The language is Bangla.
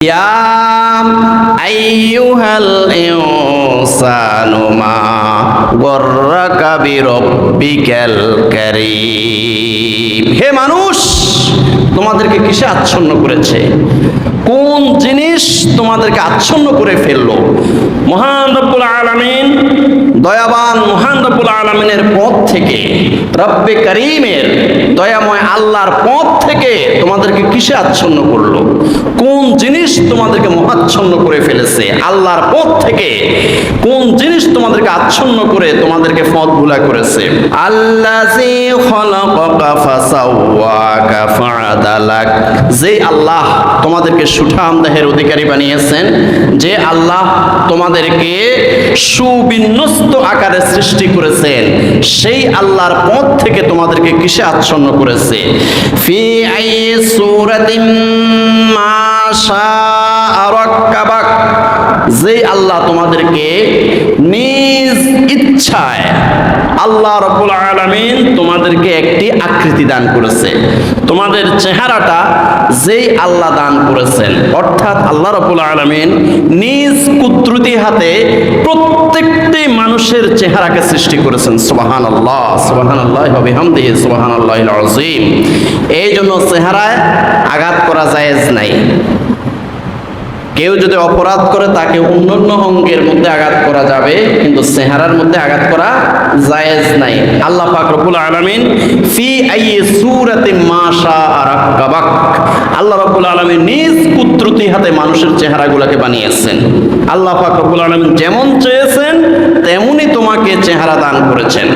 يا أيها الإنسان ما غرك بربك الكريم হে মানুষ তোমাদেরকে কিসে আচ্ছন্ন করেছে কোন জিনিস তোমাদেরকে আচ্ছন্ন করে ফেললো মহান রব্বুল আলামিন দয়াবান মহান রব্বুল আলামিনের পথ থেকে রব্বে করিমের দয়াময় আল্লাহর পথ থেকে তোমাদেরকে কিসে আচ্ছন্ন করল? কোন জিনিস তোমাদেরকে মহাচ্ছন্ন করে ফেলেছে? আল্লাহর পথ থেকে কোন জিনিস তোমাদেরকে আচ্ছন্ন করে তোমাদেরকে পথ ভুলা করেছে? আল্লাহ যে আল্লাহ তোমাদেরকে সুঠাম দেহের অধিকারী বানিয়েছেন, যে আল্লাহ তোমাদেরকে সুবিন্যস্ত আকারে সৃষ্টি করেছেন, সেই আল্লাহর পথ থেকে তোমাদেরকে কিসে আচ্ছন্ন করেছে? ফি আই সূরাতিম মা শাআ রাক্কাবাক। যে আল্লাহ তোমাদেরকে নিজ ইচ্ছায় আল্লাহ রব্বুল আলামিন তোমাদেরকে একটি আকৃতি দান করেছে। তোমাদের চেহারাটা যেই আল্লাহ দান করেছেন, অর্থাৎ আল্লাহ রব্বুল আলামিন নিজ কুদরতি হাতে প্রত্যেকটি মানুষের চেহারাকে সৃষ্টি করেছেন। সুবাহান আল্লাহ সুবাহান আল্লাহ বিহামদি সুবাহান আল্লাহ আজিম এই জন্য চেহারায় আঘাত করা জায়েজ নাই। কেউ যদি অপরাধ করে, তাকে অন্যান্য অঙ্গের মধ্যে আঘাত করা যাবে, কিন্তু চেহারার মধ্যে আঘাত করা জায়েজ নাই। আল্লাহ পাক রব্বুল আলামিন ফি আইয়ি সূরাতি মা শাআ রাক্কাবাক। আল্লাহ রব্বুল আলামিন নিজ কুদরতি হাতে মানুষের চেহারাগুলোকে বানিয়েছেন। আল্লাহ পাক রব্বুল আলামিন যেমন চেয়েছেন, তেমনি তোমাকে চেহারা দান করেছেন।